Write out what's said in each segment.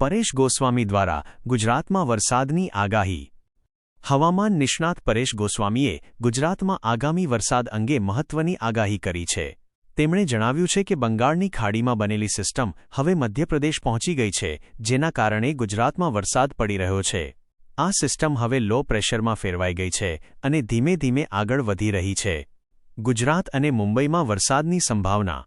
પરેશ ગોસ્વામી દ્વારા ગુજરાતમાં વરસાદની આગાહી. હવામાન નિષ્ણાત પરેશ ગોસ્વામીએ ગુજરાતમાં આગામી વરસાદ અંગે મહત્વની આગાહી કરી છે. તેમણે જણાવ્યું છે કે બંગાળની ખાડીમાં બનેલી સિસ્ટમ હવે મધ્યપ્રદેશ પહોંચી ગઈ છે, જેના કારણે ગુજરાતમાં વરસાદ પડી રહ્યો છે. આ સિસ્ટમ હવે લો પ્રેશરમાં ફેરવાઈ ગઈ છે અને ધીમે ધીમે આગળ વધી રહી છે. ગુજરાત અને મુંબઈમાં વરસાદની સંભાવના.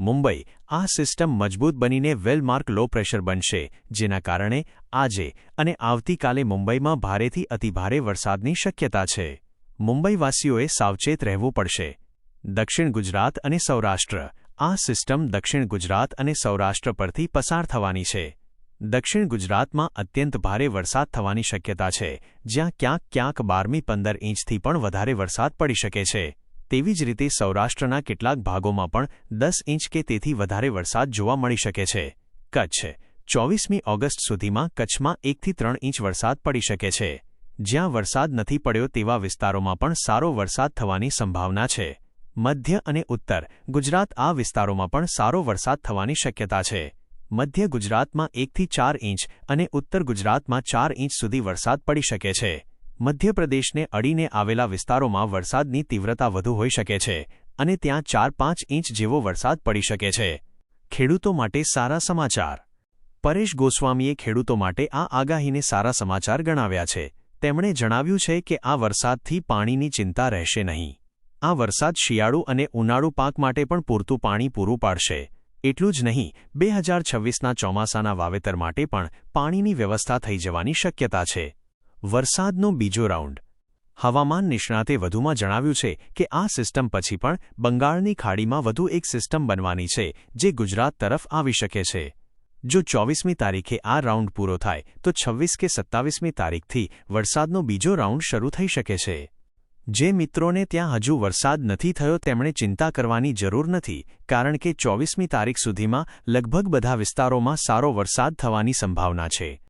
મુંબઈ આ સિસ્ટમ મજબૂત બનીને વેલમાર્ક લો પ્રેશર બનશે, જેના કારણે આજે અને આવતીકાલે મુંબઈમાં ભારેથી અતિભારે વરસાદની શક્યતા છે. મુંબઈવાસીઓએ સાવચેત રહેવું પડશે. દક્ષિણ ગુજરાત અને સૌરાષ્ટ્ર. આ સિસ્ટમ દક્ષિણ ગુજરાત અને સૌરાષ્ટ્ર પરથી પસાર થવાની છે. દક્ષિણ ગુજરાતમાં અત્યંત ભારે વરસાદ થવાની શક્યતા છે, જ્યાં ક્યાંક ક્યાંક બારમી પંદર ઇંચથી પણ વધારે વરસાદ પડી શકે છે. તેવી જ રીતે સૌરાષ્ટ્રના કેટલાક ભાગોમાં પણ દસ ઇંચ કે તેથી વધારે વરસાદ જોવા મળી શકે છે. કચ્છ. ચોવીસમી ઓગસ્ટ સુધીમાં કચ્છમાં એકથી ત્રણ ઇંચ વરસાદ પડી શકે છે. જ્યાં વરસાદ નથી પડ્યો તેવા વિસ્તારોમાં પણ સારો વરસાદ થવાની સંભાવના છે. મધ્ય અને ઉત્તર. ગુજરાત આ વિસ્તારોમાં પણ સારો વરસાદ થવાની શક્યતા છે. મધ્ય ગુજરાતમાં એકથી ચાર ઇંચ અને ઉત્તર ગુજરાતમાં ચાર ઇંચ સુધી વરસાદ પડી શકે છે. મધ્યપ્રદેશને અડીને આવેલા વિસ્તારોમાં વરસાદની તીવ્રતા વધુ હોઈ શકે છે અને ત્યાં ચાર પાંચ ઇંચ જેવો વરસાદ પડી શકે છે. ખેડૂતો માટે સારા સમાચાર. પરેશ ગોસ્વામીએ ખેડૂતો માટે આ આગાહીને સારા સમાચાર ગણાવ્યા છે. તેમણે જણાવ્યું છે કે આ વરસાદથી પાણીની ચિંતા રહેશે નહીં. આ વરસાદ શિયાળુ અને ઉનાળુ પાક માટે પણ પૂરતું પાણી પૂરું પાડશે. એટલું જ નહીં, બે હજાર છવ્વીસના ચોમાસાના વાવેતર માટે પણ પાણીની વ્યવસ્થા થઈ જવાની શક્યતા છે. વરસાદનો બીજો રાઉન્ડ. હવામાન નિષ્ણાતે વધુમાં જણાવ્યું છે કે આ સિસ્ટમ પછી પણ બંગાળની ખાડીમાં વધુ એક સિસ્ટમ બનવાની છે, જે ગુજરાત તરફ આવી શકે છે. જો ચોવીસમી તારીખે આ રાઉન્ડ પૂરો થાય, તો છવ્વીસ કે સત્તાવીસમી તારીખથી વરસાદનો બીજો રાઉન્ડ શરૂ થઈ શકે છે. જે મિત્રોને ત્યાં હજુ વરસાદ નથી થયો તેમણે ચિંતા કરવાની જરૂર નથી, કારણ કે ચોવીસમી તારીખ સુધીમાં લગભગ બધા વિસ્તારોમાં સારો વરસાદ થવાની સંભાવના છે.